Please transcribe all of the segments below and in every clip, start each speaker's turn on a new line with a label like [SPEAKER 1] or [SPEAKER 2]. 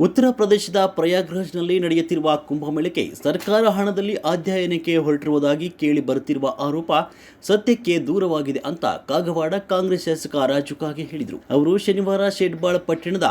[SPEAKER 1] ಉತ್ತರ ಪ್ರದೇಶದ ಪ್ರಯಾಗ್ರಾಜ್ನಲ್ಲಿ ನಡೆಯುತ್ತಿರುವ ಕುಂಭಮೇಳಕ್ಕೆ ಸರ್ಕಾರ ಹಣದಲ್ಲಿ ಅಧ್ಯಯನಕ್ಕೆ ಹೊರಟಿರುವುದಾಗಿ ಕೇಳಿ ಬರುತ್ತಿರುವ ಆರೋಪ ಸತ್ಯಕ್ಕೆ ದೂರವಾಗಿದೆ ಅಂತ ಕಾಗವಾಡ ಕಾಂಗ್ರೆಸ್ ಶಾಸಕ ರಾಜು ಕಾಗೆ ಹೇಳಿದರು. ಅವರು ಶನಿವಾರ ಶೆಡ್ಬಾಳ್ ಪಟ್ಟಣದ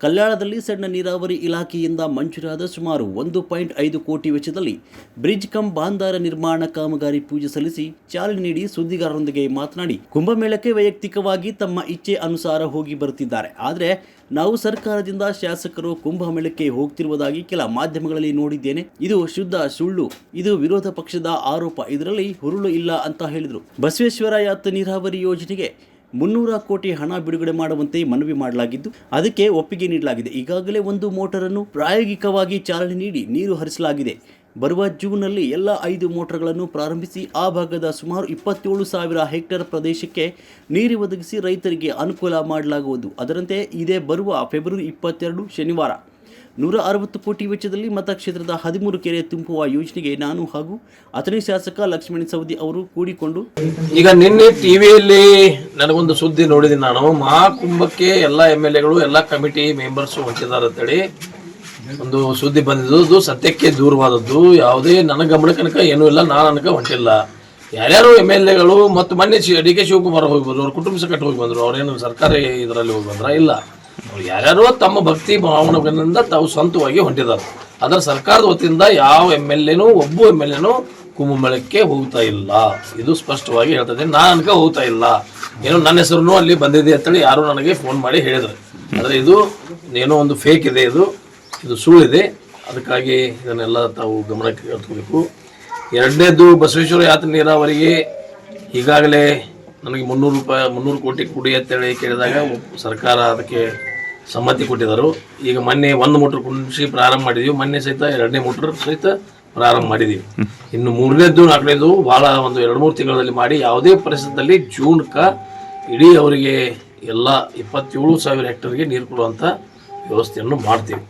[SPEAKER 1] ಕಲ್ಯಾಣದಲ್ಲಿ ಸಣ್ಣ ನೀರಾವರಿ ಇಲಾಖೆಯಿಂದ ಮಂಜೂರಾದ ಸುಮಾರು ಒಂದು ಪಾಯಿಂಟ್ ಐದು ಕೋಟಿ ವೆಚ್ಚದಲ್ಲಿ ಬ್ರಿಡ್ಜ್ ಕಂ ಬಾಂದಾರ ನಿರ್ಮಾಣ ಕಾಮಗಾರಿ ಪೂಜೆ ಸಲ್ಲಿಸಿ ಚಾಲನೆ ನೀಡಿ ಸುದ್ದಿಗಾರರೊಂದಿಗೆ ಮಾತನಾಡಿ ಕುಂಭಮೇಳಕ್ಕೆ ವೈಯಕ್ತಿಕವಾಗಿ ತಮ್ಮ ಇಚ್ಛೆ ಅನುಸಾರ ಹೋಗಿ ಬರುತ್ತಿದ್ದಾರೆ. ಆದರೆ ನಾವು ಸರ್ಕಾರದಿಂದ ಶಾಸಕರು ಕುಂಭಮೇಳಕ್ಕೆ ಹೋಗ್ತಿರುವುದಾಗಿ ಕೆಲ ಮಾಧ್ಯಮಗಳಲ್ಲಿ ನೋಡಿದ್ದೇನೆ. ಇದು ಶುದ್ಧ ಸುಳ್ಳು. ಇದು ವಿರೋಧ ಪಕ್ಷದ ಆರೋಪ. ಇದರಲ್ಲಿ ಹುರುಳು ಇಲ್ಲ ಅಂತ ಹೇಳಿದರು. ಬಸವೇಶ್ವರ ಯಾತ್ ನೀರಾವರಿ ಯೋಜನೆಗೆ ಮುನ್ನೂರ ಕೋಟಿ ಹಣ ಬಿಡುಗಡೆ ಮಾಡುವಂತೆ ಮನವಿ ಮಾಡಲಾಗಿದ್ದು, ಅದಕ್ಕೆ ಒಪ್ಪಿಗೆ ನೀಡಲಾಗಿದೆ. ಈಗಾಗಲೇ ಒಂದು ಮೋಟರನ್ನು ಪ್ರಾಯೋಗಿಕವಾಗಿ ಚಾಲನೆ ನೀಡಿ ನೀರು ಹರಿಸಲಾಗಿದೆ. ಬರುವ ಜೂನ್ನಲ್ಲಿ ಎಲ್ಲ ಐದು ಮೋಟರ್ಗಳನ್ನು ಪ್ರಾರಂಭಿಸಿ, ಆ ಭಾಗದ ಸುಮಾರು ಇಪ್ಪತ್ತೇಳು ಸಾವಿರ ಹೆಕ್ಟೇರ್ ಪ್ರದೇಶಕ್ಕೆ ನೀರು ಒದಗಿಸಿ ರೈತರಿಗೆ ಅನುಕೂಲ ಮಾಡಲಾಗುವುದು. ಅದರಂತೆ ಇದೇ ಬರುವ ಫೆಬ್ರವರಿ ಇಪ್ಪತ್ತೆರಡು ಶನಿವಾರ. ನೂರ ಅರವತ್ತು ಕೋಟಿ ವೆಚ್ಚದಲ್ಲಿ ಮತಕ್ಷೇತ್ರದ ಹದಿಮೂರು ಕೆರೆ ತುಂಬುವ ಯೋಜನೆಗೆ ನಾನು ಹಾಗೂ ಅಥಣಿ ಶಾಸಕ ಲಕ್ಷ್ಮಣ ಸವದಿ ಅವರು ಕೂಡಿಕೊಂಡು
[SPEAKER 2] ಈಗ ನಿನ್ನೆ ಟಿವಿಯಲ್ಲಿ ನನಗೊಂದು ಸುದ್ದಿ ನೋಡಿದ್ದೀನಿ ನಾನು. ಮಹಾಕುಂಭಕ್ಕೆ ಎಲ್ಲ ಎಂ ಎಲ್ ಎಗಳು, ಎಲ್ಲ ಕಮಿಟಿ ಮೆಂಬರ್ಸ್ ಹೊಂಟಿದ್ದಾರೆ ಅಂತೇಳಿ ಒಂದು ಸುದ್ದಿ ಬಂದಿದ್ದು. ಸತ್ಯಕ್ಕೆ ದೂರವಾದದ್ದು. ಯಾವುದೇ ನನ್ನ ಗಮನ ಕನಕ ಏನೂ ಇಲ್ಲ, ನಾನು ಅನಕ ಹೊಂಟಿಲ್ಲ. ಯಾರ್ಯಾರು ಎಂ ಎಲ್ ಎಗಳು ಮತ್ತು ಮೊನ್ನೆ ಡಿ ಕೆ ಶಿವಕುಮಾರ್ ಹೋಗಿ ಬಂದರು, ಅವ್ರ ಕುಟುಂಬ ಸಕಟ್ಟು ಹೋಗಿ ಬಂದರು, ಅವ್ರೇನು ಸರ್ಕಾರಿ ಇದರಲ್ಲಿ ಹೋಗಿ ಬಂದ್ರ? ಇಲ್ಲ. ಯಾರ್ಯಾರೋ ತಮ್ಮ ಭಕ್ತಿ ಭಾವನೆಗಳಿಂದ ತಾವು ಸ್ವಂತವಾಗಿ ಹೊಂಟಿದ್ದಾರೆ. ಅದರ ಸರ್ಕಾರದ ವತಿಯಿಂದ ಯಾವ ಎಂ ಎಲ್ ಎನೂ, ಒಬ್ಬ ಎಂ ಎಲ್ ಎನೂ ಕುಂಭಮೇಳಕ್ಕೆ ಹೋಗ್ತಾ ಇಲ್ಲ. ಇದು ಸ್ಪಷ್ಟವಾಗಿ ಹೇಳ್ತದೆ. ನಾನು ಅನ್ಕ ಹೋಗ್ತಾ ಇಲ್ಲ. ಏನೋ ನನ್ನ ಹೆಸರು ಅಲ್ಲಿ ಬಂದಿದೆ ಅಂತೇಳಿ ಯಾರು ನನಗೆ ಫೋನ್ ಮಾಡಿ ಹೇಳಿದ್ರು. ಆದರೆ ಇದು ಏನೋ ಒಂದು ಫೇಕ್ ಇದೆ, ಇದು ಇದು ಸುಳ್ಳಿದೆ. ಅದಕ್ಕಾಗಿ ಇದನ್ನೆಲ್ಲ ತಾವು ಗಮನಕ್ಕೆ ತೆಗೆದುಕೋಬೇಕು ಎರಡನೇದು ಬಸವೇಶ್ವರ ಯಾತ್ರೆ ನೀರಾವರಿಗೆ ಈಗಾಗಲೇ ನನಗೆ ಮುನ್ನೂರು ರೂಪಾಯಿ, ಮುನ್ನೂರು ಕೋಟಿ ಕೊಡಿ ಅಂತೇಳಿ ಕೇಳಿದಾಗ ಸರ್ಕಾರ ಅದಕ್ಕೆ ಸಮ್ಮತಿ ಕೊಟ್ಟಿದ್ದರು. ಈಗ ಮೊನ್ನೆ ಒಂದು ಮೋಟ್ರ್ ಕುಂಡಿಸಿ ಪ್ರಾರಂಭ ಮಾಡಿದೀವಿ. ಮೊನ್ನೆ ಸಹಿತ ಎರಡನೇ ಮೋಟ್ರ್ ಸಹಿತ ಪ್ರಾರಂಭ ಮಾಡಿದೀವಿ. ಇನ್ನು ಮೂರನೇದ್ದು ನಾಲ್ಕನೇದು ಭಾಳ ಒಂದು ಎರಡು ಮೂರು ತಿಂಗಳಲ್ಲಿ ಮಾಡಿ ಯಾವುದೇ ಪರಿಸ್ಥಿತಿಯಲ್ಲಿ ಜೂನ್ಕ ಇಡೀ ಅವರಿಗೆ ಎಲ್ಲ ಇಪ್ಪತ್ತೇಳು ಸಾವಿರ ಹೆಕ್ಟರ್ಗೆ ನೀರು ಕೊಡುವಂಥ ವ್ಯವಸ್ಥೆಯನ್ನು ಮಾಡ್ತೀವಿ.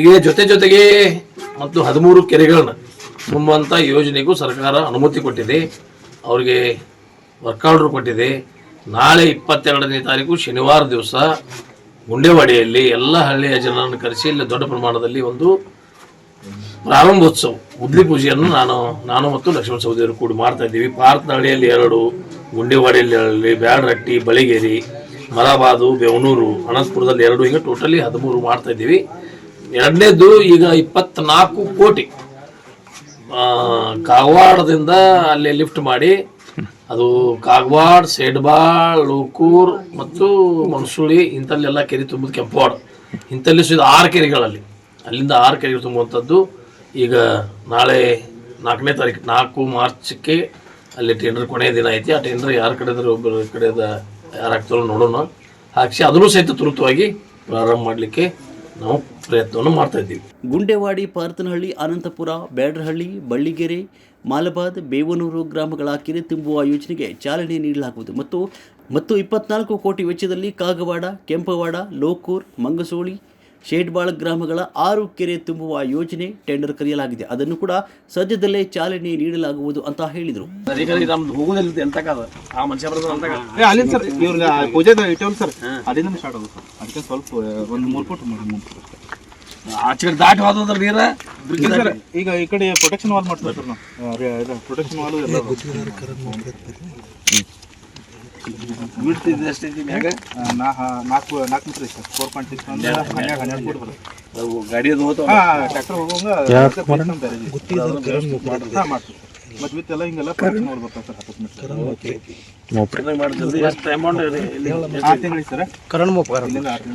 [SPEAKER 2] ಈಗ ಜೊತೆ ಜೊತೆಗೆ ಮತ್ತು ಹದಿಮೂರು ಕೆರೆಗಳನ್ನ ತುಂಬುವಂಥ ಯೋಜನೆಗೂ ಸರ್ಕಾರ ಅನುಮತಿ ಕೊಟ್ಟಿದೆ. ಅವರಿಗೆ ವರ್ಕ್ ಆರ್ಡರ್ ಕೊಟ್ಟಿದೆ. ನಾಳೆ ಇಪ್ಪತ್ತೆರಡನೇ ತಾರೀಕು ಶನಿವಾರ ದಿವಸ ಗುಂಡೇವಾಡಿಯಲ್ಲಿ ಎಲ್ಲ ಹಳ್ಳಿಯ ಜನರನ್ನು ಕರೆಸಿ ಇಲ್ಲಿ ದೊಡ್ಡ ಪ್ರಮಾಣದಲ್ಲಿ ಒಂದು ಪ್ರಾರಂಭೋತ್ಸವ ಉದ್ಲಿ ಪೂಜೆಯನ್ನು ನಾನು ನಾನು ಮತ್ತು ಲಕ್ಷ್ಮಣ ಸಹೋದರಿಯರು ಕೂಡಿ ಮಾಡ್ತಾ ಇದ್ದೀವಿ. ಪಾರ್ಕ್ನಹಳ್ಳಿಯಲ್ಲಿ ಎರಡು ಗುಂಡೇವಾಡಿಯಲ್ಲಿ ಬ್ಯಾಡರಟ್ಟಿ ಬಳಿಗೇರಿ ಮಲಾಬಾದು ಬೆವನೂರು ಅನಂತಪುರದಲ್ಲಿ ಎರಡು ಈಗ ಟೋಟಲಿ ಹದಿಮೂರು ಮಾಡ್ತಾ ಇದ್ದೀವಿ. ಎರಡನೇದು ಈಗ ಇಪ್ಪತ್ನಾಲ್ಕು ಕೋಟಿ ಆ, ಕಾಗವಾಡದಿಂದ ಅಲ್ಲಿ ಲಿಫ್ಟ್ ಮಾಡಿ ಅದು ಕಾಗವಾಡ್, ಸೇಡ್ಬಾಳ್, ಲೂಕೂರ್ ಮತ್ತು ಮನ್ಸೂಳಿ, ಇಂಥಲ್ಲೆಲ್ಲ ಕೆರೆ ತುಂಬುದು ಕೆಂಪವಾಡ್. ಇಂಥಲ್ಲಿ ಸುದ ಆರು ಕೆರೆಗಳಲ್ಲಿ. ಅಲ್ಲಿಂದ ಆರು ಕೆರೆಗಳು ತುಂಬುವಂಥದ್ದು ಈಗ ನಾಳೆ ನಾಲ್ಕನೇ ತಾರೀಕು, ನಾಲ್ಕು ಮಾರ್ಚ್ಗೆ ಅಲ್ಲಿ ಟೆಂಡರ್ ಕೊನೆಯ ದಿನ ಐತಿ. ಆ ಟೆಂಡರ್ ಯಾರ ಕಡೆದ್ರೆ ಒಬ್ಬರ ಕಡೆದ ಯಾರಾಗ್ತಾರೋ ನೋಡೋಣ. ಹಾಕಿಸಿ ಅದನ್ನು ಸಹಿತ ತುರ್ತವಾಗಿ ಪ್ರಾರಂಭ ಮಾಡಲಿಕ್ಕೆ ನಾವು ಪ್ರಯತ್ನವನ್ನು ಮಾಡ್ತಾ ಇದ್ದೀವಿ.
[SPEAKER 1] ಗುಂಡೆವಾಡಿ ಪಾರ್ತನಹಳ್ಳಿ ಅನಂತಪುರ, ಬ್ಯಾಡ್ರಹಳ್ಳಿ, ಬಳ್ಳಿಗೆರೆ, ಮಾಲಬಾದ್, ಬೇವನೂರು ಗ್ರಾಮಗಳ ಕೆರೆ ತುಂಬುವ ಯೋಜನೆಗೆ ಚಾಲನೆ ನೀಡಲಾಗುವುದು. ಮತ್ತು ಮತ್ತು ಇಪ್ಪತ್ನಾಲ್ಕು ಕೋಟಿ ವೆಚ್ಚದಲ್ಲಿ ಕಾಗವಾಡ, ಕೆಂಪವಾಡ, ಲೋಕೂರ್, ಮಂಗಸೋಳಿ ಶೇಡ್ಬಾಳ್ ಗ್ರಾಮಗಳ ಆರು ಕೆರೆ ತುಂಬುವ ಯೋಜನೆ ಟೆಂಡರ್ ಕರೆಯಲಾಗಿದೆ. ಅದನ್ನು ಕೂಡ ಸದ್ಯದಲ್ಲೇ ಚಾಲನೆ ನೀಡಲಾಗುವುದು ಅಂತ ಹೇಳಿದರು.
[SPEAKER 2] ಆಚೆ ದಾಟಿ ಹೋದ್ರ ನೀರ
[SPEAKER 3] ಈಗ ಈ ಕಡೆ ಪ್ರೊಟೆಕ್ಷನ್ ವಾಲ್ ಮಾಡ್ತೀವಿ ಸರ್ ನಾವು. ಆ, ರೇ- ಇದು ಪ್ರೊಟೆಕ್ಷನ್ ವಾಲ್ ಎಲ್ಲ
[SPEAKER 2] ಅಷ್ಟೇ ಮ್ಯಾಗ
[SPEAKER 3] ಆ, ನಾ ನಾಲ್ಕು ನಾಲ್ಕು ಮೀಟ್ರ್ ಐತೆ. ಫೋರ್ ಪಾಯಿಂಟ್ ಸಿಕ್ಸ್ ಅಂದ್ರೆ ಹನ್ನೆರಡು ಹನ್ನೆರಡು. ಫುಟ್ ಬರುತ್ತೆ
[SPEAKER 2] ಗಾಡಿ ಅದು ಹೋತಾವ
[SPEAKER 3] ಹಾಂ ಟ್ರ್ಯಾಕ್ಟರ್ ಹೋಗುವಂಗ ಹಾಂ ಮಾಡ್ತೀವಿ ಮತ್ತು ವಿತ್ ಎಲ್ಲ ಹಿಂಗೆಲ್ಲ ಪ್ರೊಟೆಕ್ಷನ್ ನೋಡ್ಬೇಕು ಸರ್ ಹತ್ತು ಮೀಟರ್
[SPEAKER 2] ಮಾಡ್ತಿದ್ದೆ ಎಷ್ಟು ಅಮೌಂಟ್
[SPEAKER 3] ಆರು ತಿಂಗಳಿಗೆ ಸರ್. ಆರು ತಿಂಗಳು.